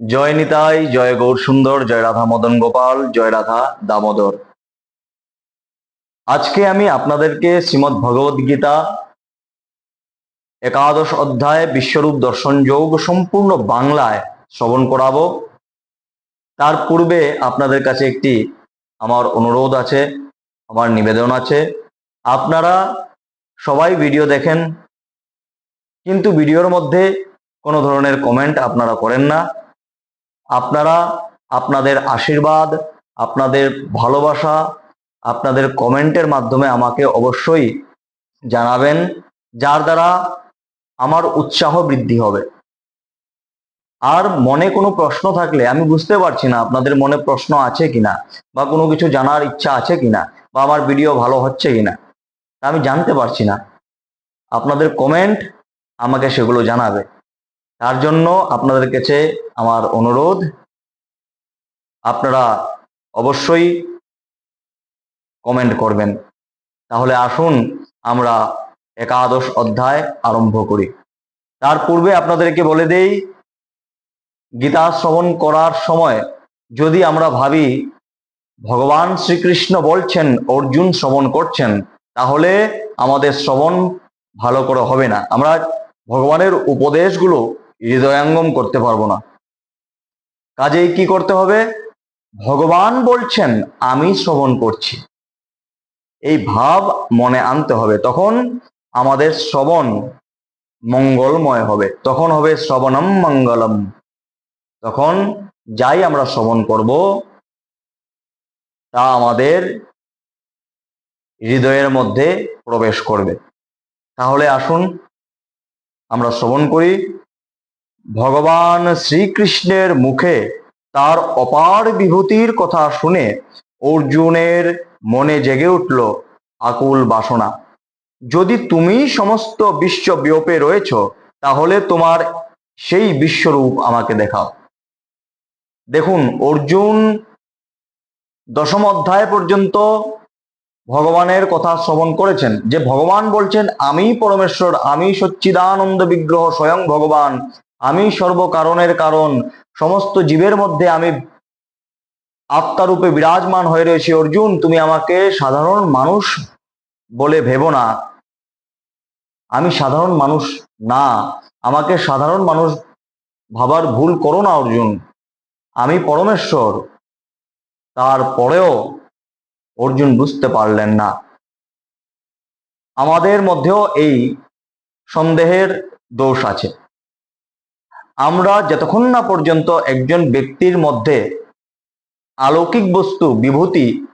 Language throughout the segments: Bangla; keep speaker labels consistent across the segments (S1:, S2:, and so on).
S1: জয় নিতাই, জয় গৌর সুন্দর, জয় রাধা মদন গোপাল, জয় রাধা দামোদর। আজকে আমি আপনাদেরকে শ্রীমৎ ভগবদ গীতা একাদশ অধ্যায় বিশ্বরূপ দর্শন যোগ সম্পূর্ণ বাংলায় শ্রবণ করাবো। তার পূর্বে আপনাদের কাছে একটি আমার অনুরোধ আছে, আমার নিবেদন আছে। আপনারা সবাই ভিডিও দেখেন, কিন্তু ভিডিওর মধ্যে কোনো ধরনের কমেন্ট আপনারা করেন না। আপনারা, আপনাদের আশীর্বাদ, আপনাদের ভালোবাসা, আপনাদের কমেন্টের মাধ্যমে আমাকে অবশ্যই জানাবেন, যার দ্বারা আমার উৎসাহ বৃদ্ধি হবে। আর মনে কোনো প্রশ্ন থাকলে, আমি বুঝতে পারছি না আপনাদের মনে প্রশ্ন আছে কিনা, বা কোনো কিছু জানার ইচ্ছা আছে কিনা, বা আমার ভিডিও ভালো হচ্ছে কিনা আমি জানতে পারছি না। আপনাদের কমেন্ট আমাকে সেগুলো জানাবে। তার জন্য আপনাদের কাছে আমার অনুরোধ, আপনারা অবশ্যই কমেন্ট করবেন। তাহলে আসুন আমরা একাদশ অধ্যায় আরম্ভ করি। তার পূর্বে আপনাদেরকে বলে দেই, গীতা শ্রবণ করার সময় যদি আমরা ভাবি, ভগবান শ্রীকৃষ্ণ বলছেন, অর্জুন শ্রবণ করছেন তাহলে আমাদের শ্রবণ ভালো করে হবে না। আমরা ভগবানের উপদেশগুলো হৃদয়াঙ্গম করতে পারব না। কাজেই কি করতে হবে? ভগবান বলছেন, আমি শ্রবণ করছি। এই ভাব মনে আনতে হবে। তখন আমাদের শ্রবণ মঙ্গলময় হবে। তখন হবে শ্রবণম মঙ্গলম। তখন যাই আমরা শ্রবণ করব, তা আমাদের হৃদয়ের মধ্যে প্রবেশ করবে। তাহলে আসুন, আমরা শ্রবণ করি। ভগবান শ্রীকৃষ্ণের মুখে তার অপার বিভূতির কথা শুনে অর্জুনের মনে জেগে উঠল আকুল বাসনা। যদি তুমি সমস্ত বিশ্ব বিয়োপে রয়েছ, তাহলে তোমার সেই বিশ্বরূপ আমাকে দেখাও। দেখুন, অর্জুন দশম অধ্যায় পর্যন্ত ভগবানের কথা শ্রবণ করেছেন। যে ভগবান বলছেন, আমি পরমেশ্বর, আমি সচ্চিদানন্দ বিগ্রহ স্বয়ং ভগবান। আমি সর্বকারণের কারণ, সমস্ত জীবের মধ্যে আমি আত্মারূপে বিরাজমান হয়ে রয়েছি। অর্জুন, তুমি আমাকে সাধারণ মানুষ বলে ভেবো না। আমি সাধারণ মানুষ না। আমাকে সাধারণ মানুষ ভাবার ভুল করো না, অর্জুন। আমি পরমেশ্বর। তারপরেও অর্জুন বুঝতে পারলেন না। আমাদের মধ্যেও এই সন্দেহের দোষ আছে। আমরা যতক্ষণ না পর্যন্ত একজন ব্যক্তির মধ্যে আলৌকিক বস্তু, বিভূতি,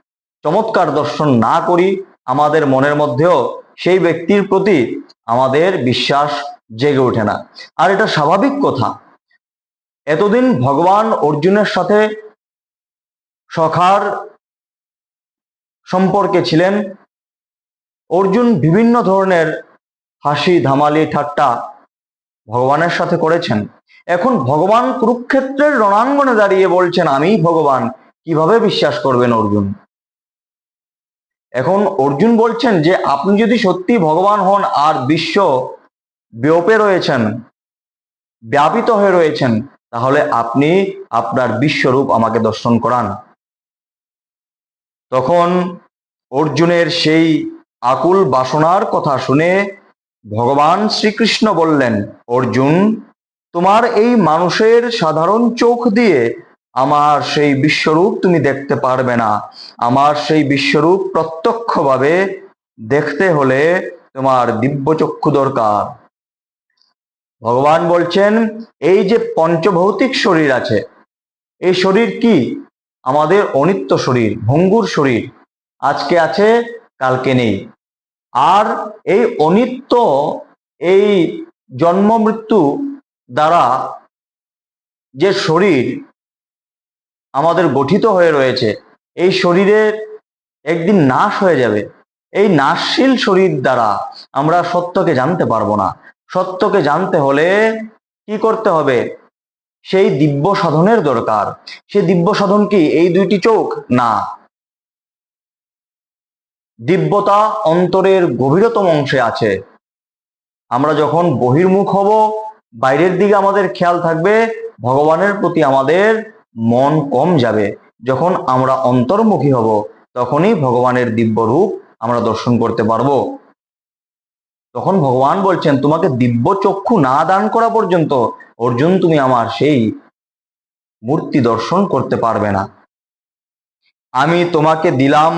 S1: চমৎকার দর্শন না করি, আমাদের মনের মধ্যেও সেই ব্যক্তির প্রতি আমাদের বিশ্বাস জেগে ওঠে না। আর এটা স্বাভাবিক কথা। এতদিন ভগবান অর্জুনের সাথে সখার সম্পর্কে ছিলেন। অর্জুন বিভিন্ন ধরনের হাসি, ধামালি, ঠাট্টা ভগবানের সাথে করেছেন। এখন ভগবান কুরুক্ষেত্রের রণাঙ্গনে দাঁড়িয়ে বলছেন, আমি ভগবান, কীভাবে বিশ্বাস করবেন অর্জুন? এখন অর্জুন বলছেন যে, আপনি যদি সত্যি ভগবান হন আর বিশ্ব ব্যোপে রয়েছেন, ব্যাপিত হয়ে রয়েছেন, তাহলে আপনি আপনার বিশ্বরূপ আমাকে দর্শন করান। তখন অর্জুনের সেই আকুল বাসনার কথা শুনে ভগবান শ্রীকৃষ্ণ বললেন, অর্জুন তোমার এই মানুষের সাধারণ চোখ দিয়ে আমার সেই বিশ্বরূপ তুমি দেখতে পারবে না। আমার সেই বিশ্বরূপ প্রত্যক্ষভাবে দেখতে হলে তোমার দিব্য চক্ষু দরকার। ভগবান বলছেন, এই যে পঞ্চভৌতিক শরীর আছে, এই শরীর কি? আমাদের অনিত্য শরীর, ভঙ্গুর শরীর, আজকে আছে, কালকে নেই। আর এই অনিত্য, এই জন্ম মৃত্যু দ্বারা যে শরীর আমাদের গঠিত হয়ে রয়েছে, এই শরীরের একদিন নাশ হয়ে যাবে। এই নাশশীল শরীর দ্বারা আমরা সত্যকে জানতে পারব না। সত্যকে জানতে হলে কি করতে হবে? সেই দিব্য সাধনের দরকার। সেই দিব্য সাধন কি? এই দুইটি চোখ? না। দিব্যতা অন্তরের গভীরতম অংশে আছে। আমরা যখন বহির্মুখ হব বাইরের দিকে আমাদের খেয়াল থাকবে, ভগবানের প্রতি আমাদের মন কম যাবে। যখন আমরা অন্তর্মুখী হব, তখনই ভগবানের দিব্য রূপ আমরা দর্শন করতে পারব। তখন ভগবান বলছেন, তোমাকে দিব্য চক্ষু না দান করা পর্যন্ত অর্জুন তুমি আমার সেই মূর্তি দর্শন করতে পারবে না। আমি তোমাকে দিলাম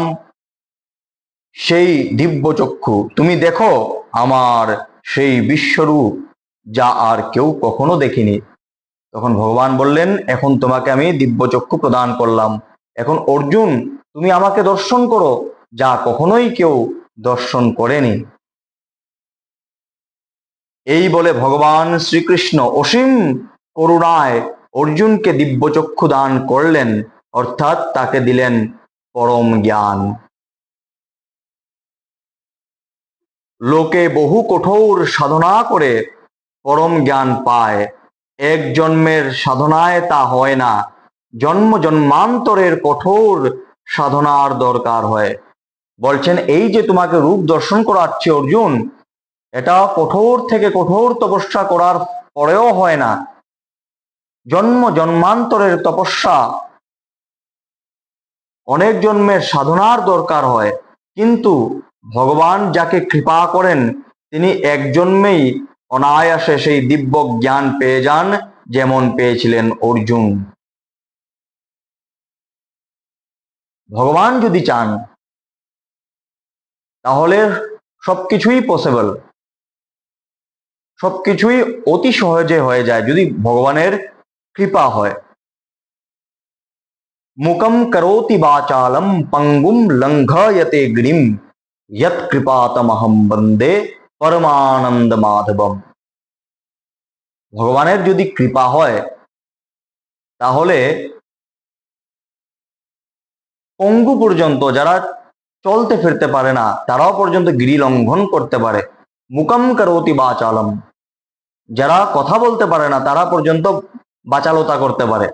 S1: সেই দিব্য চক্ষু। তুমি দেখো আমার সেই বিশ্বরূপ। যা আর কেউ কখনো দেখিনি। তখন ভগবান বললেন, এখন তোমাকে আমি দিব্য চক্ষু প্রদান করলাম। এখন অর্জুন, তুমি আমাকে দর্শন করো। যা কখনোই কেউ দর্শন করেনি। এই বলে ভগবান শ্রীকৃষ্ণ অসীম করুণায় অর্জুনকে দিব্য চক্ষু দান করলেন, অর্থাৎ তাকে দিলেন পরম জ্ঞান। লোকে বহু কঠোর সাধনা করে পরম জ্ঞান পায়। এক জন্মের সাধনায় তা হয় না। জন্ম জন্মান্তরের কঠোর সাধনার দরকার হয়। বলছেন, এই যে তোমাকে রূপ দর্শন করাচ্ছে অর্জুন, এটা কঠোর থেকে কঠোর তপস্যা করার পরেও হয় না। জন্ম জন্মান্তরের তপস্যা অনেক জন্মের সাধনার দরকার হয়। কিন্তু ভগবান যাকে কৃপা করেন, তিনি এক জন্মেই অনায়াসে সেই দিব্য জ্ঞান পেয়ে যান, যেমন পেয়েছিলেন অর্জুন। ভগবান যদি চান, তাহলে সবকিছুই পসিবল সবকিছুই অতি সহজে হয়ে যায় যদি ভগবানের কৃপা হয়। মুকম করোতি বাচালম পঙ্গুম লঙ্ঘয়তে গিরিম यत কৃপাতমহম বন্দে। পরমানন্দ মাধবম ভগবানের যদি কৃপা হয়, তাহলে পঙ্গু পর্যন্ত যারা চলতে ফিরতে পারে না, তারাও পর্যন্ত গিরি লঙ্ঘন করতে পারে। মুকম করতি বাচালম। যারা কথা বলতে পারে না, তারা পর্যন্ত বাচালতা করতে পারে।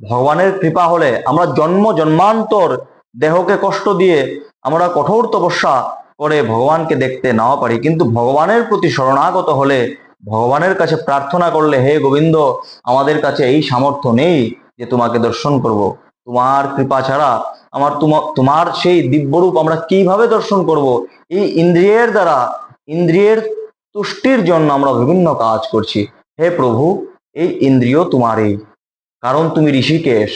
S1: ভগবানের কৃপা হলে আমরা জন্ম জন্মান্তর দেহকে কষ্ট দিয়ে আমরা কঠোর তপস্যা করে ভগবানকে দেখতে নাও পারি। কিন্তু ভগবানের প্রতি শরণাগত হলে, ভগবানের কাছে প্রার্থনা করলে, হে গোবিন্দ, আমাদের কাছে এই সামর্থ্য নেই যে তোমাকে দর্শন করব। তোমার কৃপা ছাড়া আমার তোমার সেই দিব্যরূপ আমরা কীভাবে দর্শন করব? এই ইন্দ্রিয়ের দ্বারা, ইন্দ্রিয়ের তুষ্টির জন্য আমরা বিভিন্ন কাজ করছি। হে প্রভু, এই ইন্দ্রিয় তোমারই, কারণ তুমি ঋষিকেশ,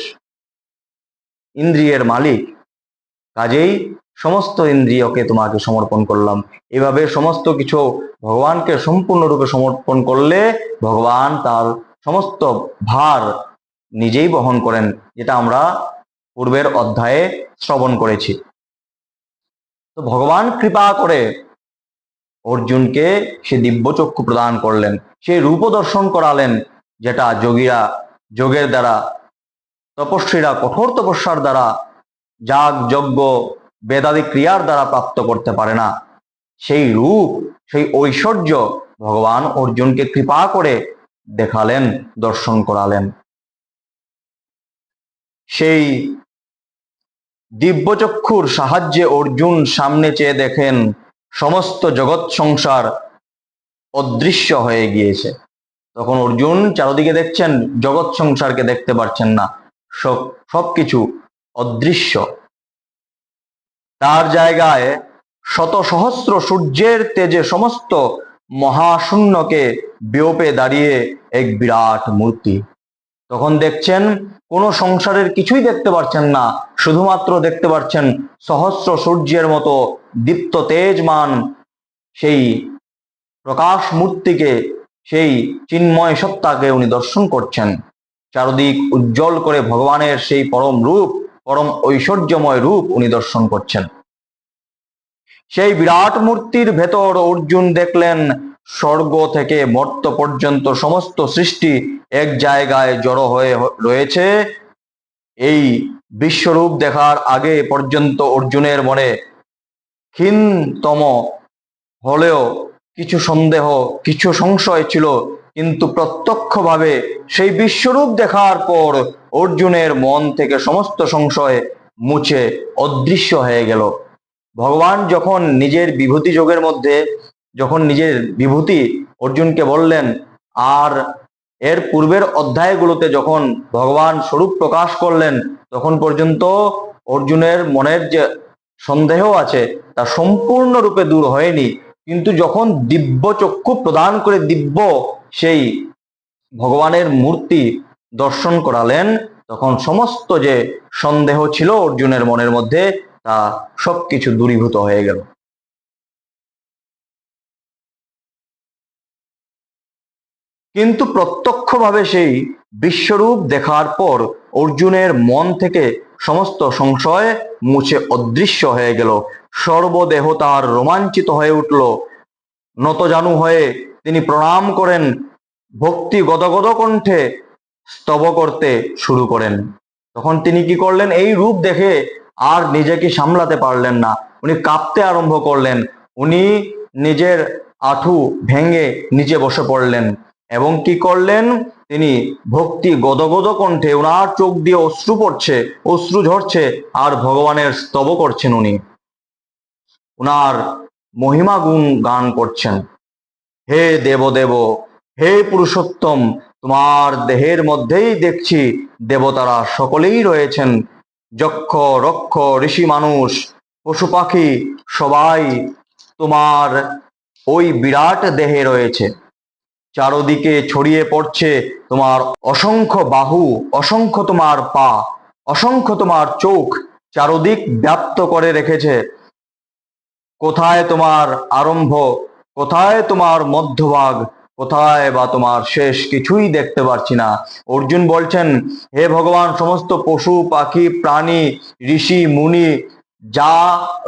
S1: ইন্দ্রিয়ের মালিক। কাজেই সমস্ত ইন্দ্রিয়কে তোমাকে সমর্পণ করলাম। এভাবে সমস্ত কিছু ভগবানকে সম্পূর্ণরূপে সমর্পণ করলে ভগবান তার সমস্ত ভার নিজেই বহন করেন, যেটা আমরা পূর্বের অধ্যায়ে শ্রবণ করেছি। তো ভগবান কৃপা করে অর্জুনকে সে দিব্যচক্ষু প্রদান করলেন। সে রূপ দর্শন করালেন, যেটা যোগীরা, যোগের দ্বারা, তপস্বীরা, কঠোর তপস্যার দ্বারা, যাগ, যজ্ঞ বেদাদি ক্রিয়ার দ্বারা প্রাপ্ত করতে পারে না। সেই রূপ, সেই ঐশ্বর্য ভগবান অর্জুনকে কৃপা করে দেখালেন, দর্শন করালেন। সেই দিব্যচক্ষুর সাহায্যে অর্জুন সামনে চেয়ে দেখেন, সমস্ত জগৎ সংসার অদৃশ্য হয়ে গিয়েছে। তখন অর্জুন চারদিকে দেখছেন, জগৎ সংসারকে দেখতে পারছেন না। সব, সবকিছু অদৃশ্য। তার জায়গায় শত সহস্র সূর্যের তেজে সমস্ত মহাশূন্যকে বিয়োপে দাঁড়িয়ে এক বিরাট মূর্তি। তখন দেখছেন, কোন সংসারের কিছুই দেখতে পাচ্ছেন না, শুধুমাত্র দেখতে পাচ্ছেন সহস্র সূর্যের মতো দীপ্ত তেজমান সেই প্রকাশ মূর্তিকে সেই চিন্ময় সত্তাকে উনি দর্শন করছেন। চারদিক উজ্জ্বল করে ভগবানের সেই পরম রূপ পরম ঐশ্বর্যময় রূপ উনি দর্শন করছেন। সেই বিরাট মূর্তির ভেতর অর্জুন দেখলেন, স্বর্গ থেকে মর্ত পর্যন্ত সমস্ত সৃষ্টি এক জায়গায় জড়ো হয়ে রয়েছে। এই বিশ্বরূপ দেখার আগে পর্যন্ত অর্জুনের মনে ক্ষীণতম হলেও কিছু সন্দেহ, কিছু সংশয় ছিল, কিন্তু প্রত্যক্ষভাবে সেই বিশ্বরূপ দেখার পর অর্জুনের মন থেকে সমস্ত সংশয় মুছে অদৃশ্য হয়ে গেল। ভগবান যখন নিজের বিভূতি যোগের মধ্যে, যখন নিজের বিভূতি অর্জুনকে বললেন, আর এর পূর্বের অধ্যায়গুলোতে যখন ভগবান স্বরূপ প্রকাশ করলেন, তখন পর্যন্ত অর্জুনের মনের যে সন্দেহ আছে, তা সম্পূর্ণরূপে দূর হয়নি। কিন্তু যখন দিব্য চক্ষু প্রদান করে দিব্য সেই ভগবানের মূর্তি দর্শন করালেন, তখন সমস্ত যে সন্দেহ ছিল অর্জুনের মনের মধ্যে, তা সবকিছু দূরীভূত হয়ে গেল। কিন্তু প্রত্যক্ষভাবে সেই বিশ্বরূপ দেখার পর অর্জুনের মন থেকে সমস্ত সংশয় মুছে অদৃশ্য হয়ে গেল। সর্বদেহ তার রোমাঞ্চিত হয়ে উঠল। নতজানু হয়ে তিনি প্রণাম করেন, ভক্তি গদগদ কণ্ঠে স্তব করতে শুরু করেন। তখন তিনি কি করলেন? এই রূপ দেখে আর নিজেকে সামলাতে পারলেন না। উনি কাঁপতে আরম্ভ করলেন। উনি নিজের আঠু ভেঙে নিচে বসে পড়লেন এবং কি করলেন? তিনি ভক্তি গদগদ কণ্ঠে ওনার চোখ দিয়ে অশ্রু পড়ছে, অশ্রু ঝরছে আর ভগবানের স্তব করছেন উনি। ওনার মহিমা গুণ গান করছেন। হে দেবদেব, হে পুরুষোত্তম তোমার দেহের মধ্যেই দেখছি দেবতারা সকলেই রয়েছেন। যক্ষ, রক্ষ, ঋষি মানুষ, পশু পাখি, সবাই তোমার ওই বিরাট দেহে রয়েছে। চারদিকে ছড়িয়ে পড়ছে তোমার অসংখ্য বাহু, অসংখ্য তোমার পা, অসংখ্য তোমার চোখ, চারদিক ব্যাপ্ত করে রেখেছে। কোথায় তোমার আরম্ভ, কোথায় তোমার মধ্যভাগ কোথায় বা তোমার শেষ কিছুই দেখতে পারছি না। অর্জুন বলছেন, হে ভগবান, সমস্ত পশু, পাখি, প্রাণী, ঋষি, মুনি যা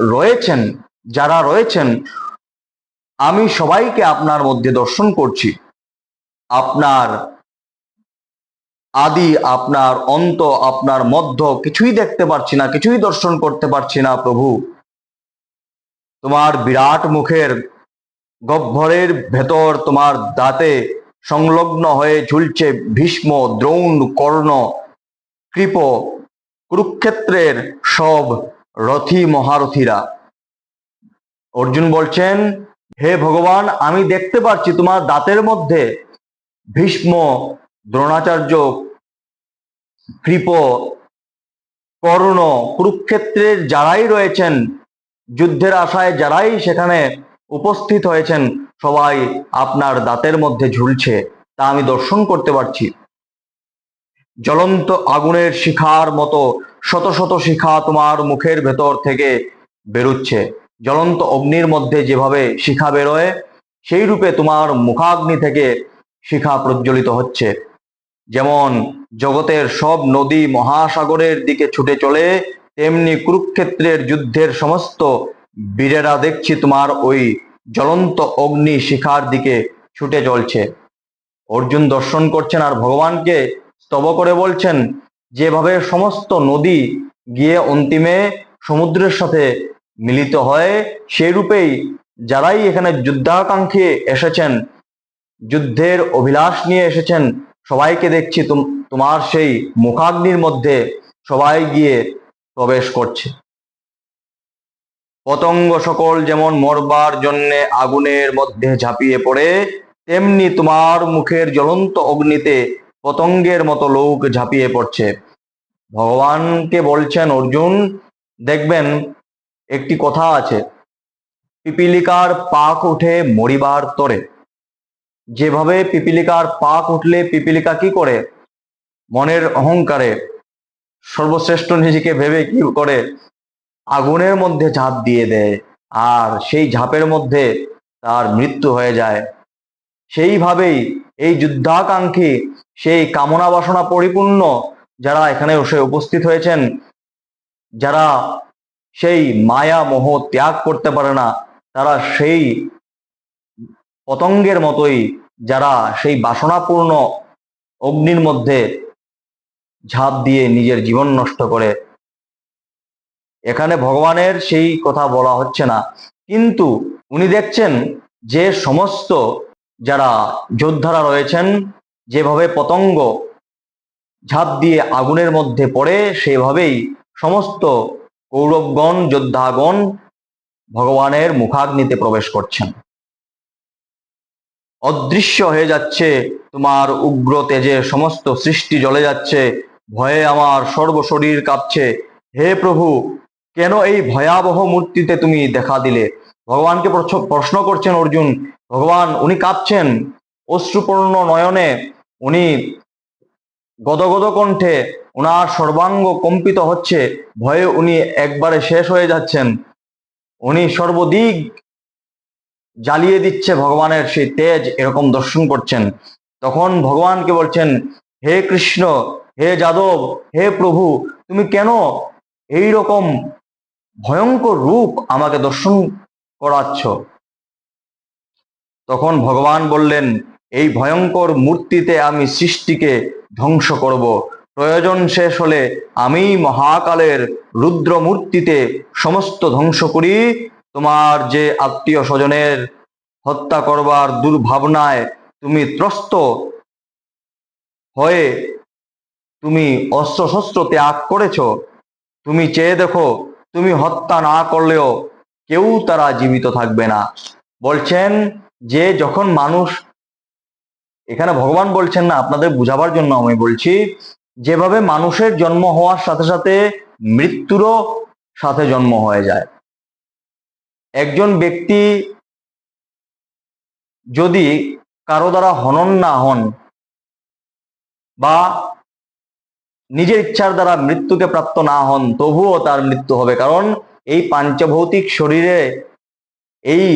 S1: রয়েছেন, যারা রয়েছেন, আমি সবাইকে আপনার মধ্যে দর্শন করছি। আপনার আদি, আপনার অন্ত, আপনার মধ্য, কিছুই দেখতে পারছি না, কিছুই দর্শন করতে পারছি না প্রভু। তোমার বিরাট মুখের গহ্বরের ভেতর তোমার দাঁতে সংলগ্ন হয়ে ঝুলছে ভীষ্ম, দ্রৌণ, কর্ণ, কৃপ, কুরুক্ষেত্রের সব রথী মহারথীরা। অর্জুন বলছেন, হে ভগবান, আমি দেখতে পাচ্ছি তোমার দাঁতের মধ্যে ভীষ্ম, দ্রোণাচার্য, কৃপ, কর্ণ, কুরুক্ষেত্রের যারাই রয়েছেন, যুদ্ধের আশায় যারাই সেখানে উপস্থিত হয়েছেন সবাই আপনার দাঁতের মধ্যে ঝুলছে তা আমি দর্শন করতে পারছি। জ্বলন্ত আগুনের শিখার মতো শত শত শিখা তোমার মুখের ভেতর থেকে বেরুচ্ছে। জ্বলন্ত অগ্নির মধ্যে যেভাবে শিখা বেরোয়, সেই রূপে তোমার মুখাগ্নি থেকে শিখা প্রজ্বলিত হচ্ছে। যেমন জগতের সব নদী মহাসাগরের দিকে ছুটে চলে, তেমনি কুরুক্ষেত্রের যুদ্ধের সমস্ত বীরেরা দেখছি তোমার ওই জ্বলন্ত অগ্নি শিখার দিকে ছুটে চলছে। অর্জুন দর্শন করছেন আর ভগবানকে স্তব করে বলছেন, যেভাবে সমস্ত নদী গিয়ে অন্তিমে সমুদ্রের সাথে মিলিত হয় সেই রূপেই যারাই এখানে যুদ্ধাকাঙ্ক্ষী এসেছেন, যুদ্ধের অভিলাষ নিয়ে এসেছেন, সবাইকে দেখছি তুম- তোমার সেই মুখাগ্নির মধ্যে সবাই গিয়ে প্রবেশ করছে। পতঙ্গ সকল যেমন মরবার জন্যে আগুনের মধ্যে ঝাঁপিয়ে পড়ে, তেমনি তোমার মুখের জ্বলন্ত অগ্নিতে পতঙ্গের মতো লোক ঝাঁপিয়ে পড়ছে। ভগবানকে বলছেন, অর্জুন, দেখবেন, একটি কথা আছে। পিপিলিকার পাক উঠে মরিবার তরে। যেভাবে পিপিলিকার পাক উঠলে পিপিলিকা কি করে? মনের অহংকারে। সর্বশ্রেষ্ঠ নিজেকে ভেবে কি করে? আগুনের মধ্যে ঝাঁপ দিয়ে দেয় আর সেই ঝাঁপের মধ্যে তার মৃত্যু হয়ে যায়। সেইভাবেই এই যুদ্ধাকাঙ্ক্ষী সেই কামনা বাসনা পরিপূর্ণ যারা এখানে এসে উপস্থিত হয়েছেন, যারা সেই মায়া মোহ ত্যাগ করতে পারে না, তারা সেই পতঙ্গের মতোই যারা সেই বাসনাপূর্ণ অগ্নির মধ্যে ঝাঁপ দিয়ে নিজের জীবন নষ্ট করে এখানে ভগবানের সেই কথা বলা হচ্ছে না। কিন্তু উনি দেখছেন যে সমস্ত যারা যোদ্ধারা রয়েছেন, যেভাবে পতঙ্গ ঝাঁপ দিয়ে আগুনের মধ্যে পড়ে, সেভাবেই সমস্ত কৌরবগণ, যোদ্ধাগণ ভগবানের মুখাগ্নিতে প্রবেশ করছেন। অদৃশ্য হয়ে যাচ্ছে তোমার উগ্র তেজে, সমস্ত সৃষ্টি জ্বলে যাচ্ছে, ভয়ে আমার সর্বশরীর কাঁপছে। হে প্রভু কেন এই ভয়াবহ মূর্তিতে তুমি দেখা দিলে? ভগবানকে প্রশ্ন- করছেন অর্জুন, ভগবান উনি কাঁপছেন, অশ্রুপূর্ণ নয়নে উনি গদগদ কণ্ঠে ওনার সর্বাঙ্গ কম্পিত হচ্ছে, ভয়ে উনি একবারে শেষ হয়ে যাচ্ছেন। উনি সর্বদিক জ্বালিয়ে দিচ্ছে ভগবানের সেই তেজ, এরকম দর্শন করছেন। তখন ভগবানকে বলছেন, হে কৃষ্ণ, হে যাদব, হে প্রভু, তুমি কেন এই রকম ভয়ঙ্কর রূপ আমাকে দর্শন করাচ্ছ। তখন ভগবান বললেন, এই ভয়ঙ্কর মূর্তিতে আমি সৃষ্টিকে ধ্বংস করব। প্রয়োজন শেষ হলে আমি মহাকালের রুদ্র মূর্তিতে সমস্ত ধ্বংস করি। তোমার যে আত্মীয় স্বজনের হত্যা করবার দুর্ভাবনায় তুমি ত্রস্ত হয়ে তুমি অস্ত্র শস্ত্র ত্যাগ করেছ, তুমি চেয়ে দেখো তুমি হত্যা না করলেও কেউ তারা জীবিত থাকবে না। বলছেন যে যখন মানুষ, এখানে ভগবান বলছেন না, আপনাদের বুঝাবার জন্য আমি বলছি, যেভাবে মানুষের জন্ম হওয়ার সাথে সাথে মৃত্যুরও সাথে জন্ম হয়ে যায়। একজন ব্যক্তি যদি কারও দ্বারা হনন না হন বা নিজের ইচ্ছার দ্বারা মৃত্যুকে প্রাপ্ত না হন, তবুও তার মৃত্যু হবে। কারণ এই পাঞ্চভৌতিক শরীরে এই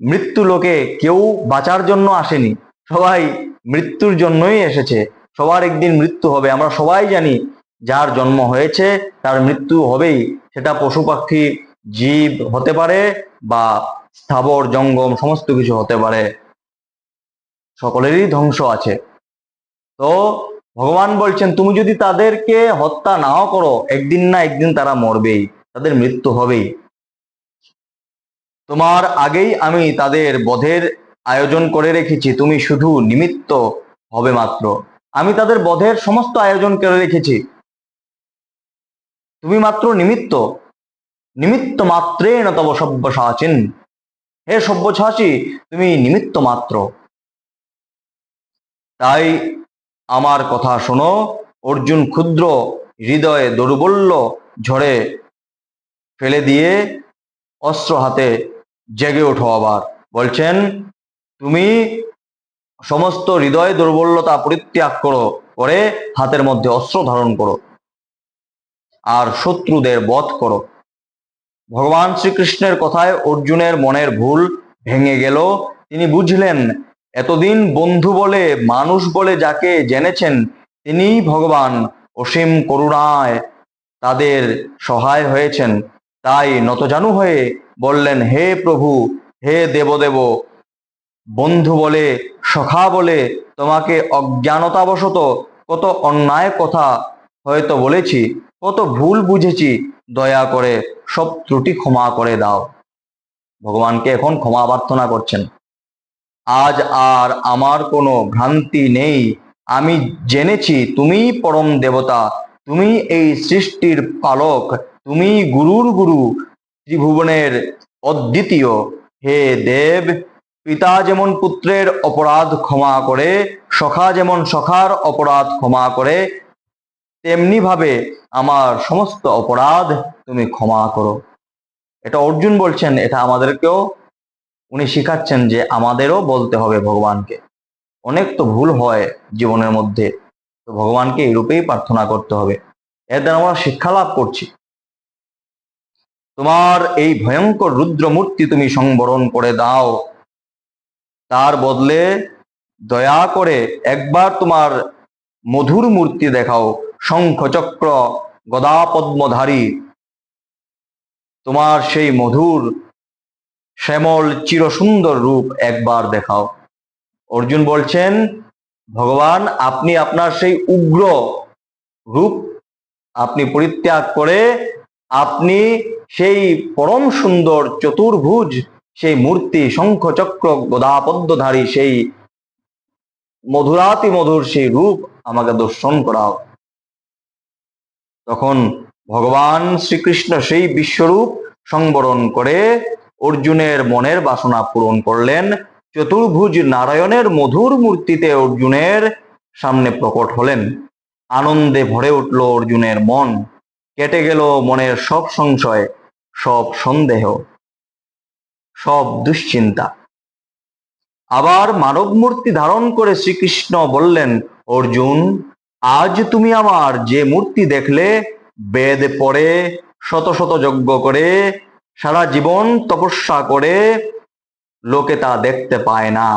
S1: মৃত্যু লোকে কেউ বাঁচার জন্য আসেনি। সবাই মৃত্যুর জন্যই এসেছে। সবার একদিন মৃত্যু হবে। আমরা সবাই জানি যার জন্ম হয়েছে, তার মৃত্যু হবেই। সেটা পশু পাখি, জীব হতে পারে বা স্থাবর, জঙ্গম, সমস্ত কিছু হতে পারে। সকলেরই ধ্বংস আছে। তো ভগবান বলছেন, তুমি যদি তাদেরকে হত্যা নাও করো, একদিন না একদিন তারা মরবেই, তাদের মৃত্যু হবেই। তোমার আগেই আমি তাদের বধের আয়োজন করে রেখেছি, তুমি শুধু নিমিত্ত হবে মাত্র। আমি তাদের বধের সমস্ত আয়োজন করে রেখেছি। তুমি মাত্র নিমিত্ত নিমিত্ত মাত্রে না তব সব্যসাচিন। হে সব্যসাচী, তুমি নিমিত্ত মাত্র। তাই আমার কথা শোনো। অর্জুন ক্ষুদ্র হৃদয়ে দৌর্বল্য ঝরে ফেলে দিয়ে অস্ত্র হাতে জেগে ওঠো আবার। বলছেন, তুমি সমস্ত হৃদয় দুর্বলতা পরিত্যাগ করো, করে হাতের মধ্যে অস্ত্র ধারণ করো, আর শত্রুদের বধ করো। ভগবান শ্রীকৃষ্ণের কথায় অর্জুনের মনের ভুল ভেঙে গেল। তিনি বুঝলেন এতদিন বন্ধু বলে, মানুষ বলে যাকে জেনেছেন তিনিই ভগবান অসীম করুণায় তাদের সহায় হয়েছেন। তাই নতজানু হয়ে বললেন, হে প্রভু, হে দেবদেব, বন্ধু বলে, সখা বলে, তোমাকে অজ্ঞানতাবশত কত অন্যায় কথা হয়তো বলেছি, কত ভুল বুঝেছি, দয়া করে সব ত্রুটি ক্ষমা করে দাও। ভগবানকে এখন ক্ষমা প্রার্থনা করছেন। আজ আর আমার কোনো ভ্রান্তি নেই। আমি জেনেছি তুমিই পরম দেবতা তুমি এই সৃষ্টির পালক তুমি গুরুর গুরু, ত্রিভুবনের অদ্বিতীয়। হে দেব, পিতা যেমন পুত্রের অপরাধ ক্ষমা করে, সখা যেমন সখার অপরাধ ক্ষমা করে তেমনি ভাবে আমার সমস্ত অপরাধ তুমি ক্ষমা করো। এটা অর্জুন বলছেন, এটা আমাদেরকেও উনি শিখাচ্ছেন যে আমাদেরও বলতে হবে ভগবানকে। অনেক তো ভুল হয় জীবনের মধ্যে। তো ভগবানকে এরূপেই প্রার্থনা করতে হবে। এর দ্বারা আমরা শিক্ষা লাভ করছি। তোমার এই ভয়ঙ্কর রুদ্র মূর্তি তুমি সংবরণ করে দাও। তার বদলে দয়া করে একবার তোমার মধুর মূর্তি দেখাও। শঙ্খ চক্র গদা পদ্মধারী তোমার সেই মধুর শ্যামল চিরসুন্দর রূপ একবার দেখাও। অর্জুন বলছেন, ভগবান, আপনি আপনার সেই উগ্র রূপ আপনি পরিত্যাগ করে আপনি সেই পরম সুন্দর চতুর্ভুজ, সেই মূর্তি, শঙ্খ চক্র গদাপদ্মধারী সেই মধুরাতি মধুর সেই রূপ আমাকে দর্শন করাও। তখন ভগবান শ্রীকৃষ্ণ সেই বিশ্বরূপ সংবরণ করে অর্জুনের মনের বাসনা পূরণ করলেন। চতুর্ভুজ নারায়ণের মধুর মূর্তিতে অর্জুনের সামনে প্রকট হলেন। আনন্দে ভরে উঠল অর্জুনের মন। কেটে গেল মনের সব সংশয়, সব সন্দেহ, সব দুশ্চিন্তা। আবার মানব মূর্তি ধারণ করে শ্রীকৃষ্ণ বললেন, অর্জুন, আজ তুমি আমার যে মূর্তি দেখলে, বেদ পড়ে, শত শত যজ্ঞ করে সারা জীবন তপস্যা করে লোকে তা দেখতে পায় না।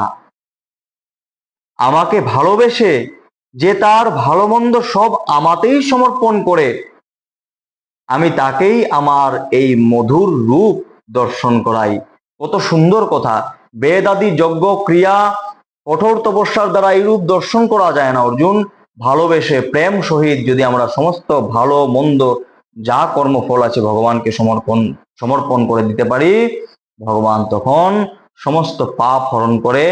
S1: আমাকে ভালোবেসে যে তার ভালো মন্দ সব আমাতেই সমর্পণ করে, আমি তাকেই আমার এই মধুর রূপ দর্শন করাই। কত সুন্দর কথা। বেদ আদি যজ্ঞ ক্রিয়া কঠোর তপস্যার দ্বারা এই রূপ দর্শন করা যায় না, অর্জুন। ভালোবেসে প্রেম সহিত যদি আমরা সমস্ত ভালো মন্দ যা কর্মফল আছে ভগবানকে সমর্পণ সমর্পণ করে দিতে পারি। ভগবান তখন সমস্ত পাপ হরণ করে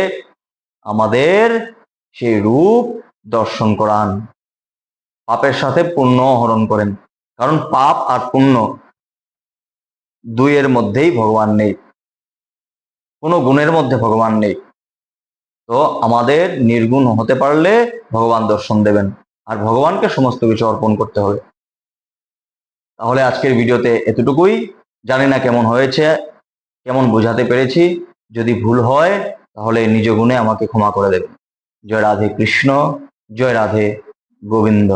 S1: আমাদের সেই রূপ দর্শন করান। পাপের সাথে পুণ্য হরণ করেন। কারণ পাপ আর পুণ্য দুইয়ের মধ্যেই ভগবান নেই। কোনো গুণের মধ্যে ভগবান নেই। তো আমাদের নির্গুণ হতে পারলে ভগবান দর্শন দেবেন। আর ভগবানকে সমস্ত কিছু অর্পণ করতে হবে। তাহলে আজকের ভিডিওতে এতটুকুই। জানি না কেমন হয়েছে, কেমন বোঝাতে পেরেছি। যদি ভুল হয়, তাহলে নিজ গুণে আমাকে ক্ষমা করে দেবেন। জয় রাধে কৃষ্ণ, জয় রাধে গোবিন্দ।